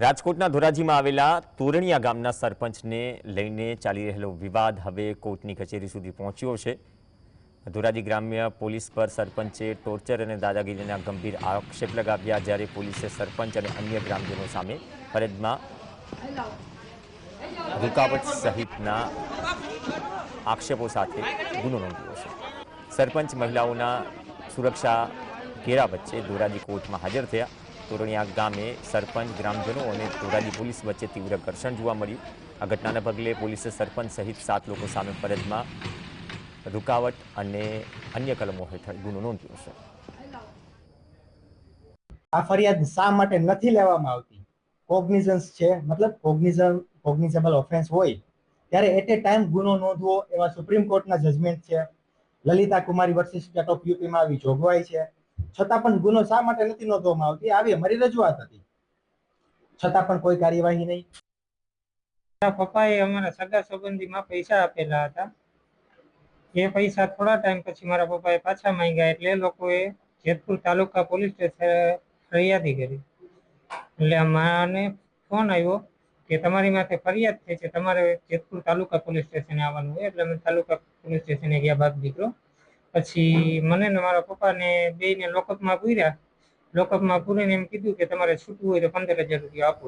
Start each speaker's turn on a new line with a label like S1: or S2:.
S1: રાજકોટના ધોરાજીમાં આવેલા તોરણિયા ગામના સરપંચને લઈને ચાલી રહેલો વિવાદ હવે કોર્ટની કચેરી સુધી પહોંચ્યો છે. ધોરાજી ગ્રામ્ય પોલીસ પર સરપંચે ટોર્ચર અને દાદાગીરીના ગંભીર આક્ષેપ લગાવ્યા, જ્યારે પોલીસે સરપંચ અને અન્ય ગ્રામજનો સામે ફરજમાં રૂકાવટ સહિતના આક્ષેપો સાથે ગુનો નોંધ્યો છે. સરપંચ મહિલાઓના સુરક્ષા ઘેરા વચ્ચે ધોરાજી કોર્ટમાં હાજર થયા. તોરણિયા ગામે સરપંચ, ગ્રામજનો અને ધોરાજી પોલીસ વચ્ચે તીવ્ર ઘર્ષણ જોવા મળ્યું. આ ઘટનાના પગલે પોલીસે સરપંચ સહિત સાત લોકો સામે ફરજમાં રૂકાવટ અને અન્ય કલમો હેઠળ ગુનો નોંધ્યો છે.
S2: આ ફરિયાદ શા માટે નથી લેવામાં આવતી? કોગ્નિઝન્સ છે, મતલબ કોગ્નિઝન કોગ્નિઝેબલ ઓફેન્સ હોય, ત્યારે એટ એ ટાઈમ ગુનો નોંધવો એવા સુપ્રીમ કોર્ટના જજમેન્ટ છે. Lalita Kumari versus State of યુપીમાં આવી જોગવાઈ છે. છતાં પણ ગુનો શા માટે નથી નોંધવામાં આવતી? આવી અમારી રજૂઆત હતી. છતાં પણ કોઈ કાર્યવાહી નહીં.
S3: પપ્પાએ અમારા સગા સંબંધીમાં પૈસા આપેલા હતા. એ પૈસા થોડા ટાઈમ પછી મારા પપ્પાએ પાછા માંગ્યા એટલે લોકોએ જેતપુર તાલુકા પોલીસ સ્ટેશન ફરિયાદી કરી. એટલે મને ફોન આવ્યો કે તમારી માથે ફરિયાદ થઈ છે, તમારે જેતપુર તાલુકા પોલીસ સ્ટેશને આવવાનું હોય એટલે અમે તાલુકા પોલીસ સ્ટેશને ગયા બાદ દીકરો. પછી મને ને મારા પપ્પાને બેયને લોકઅપમાં પૂર્યા. લોકઅપમાં પૂરીને એમ કીધું કે તમારે છૂટવું હોય તો પંદર હજાર રૂપિયા આપો.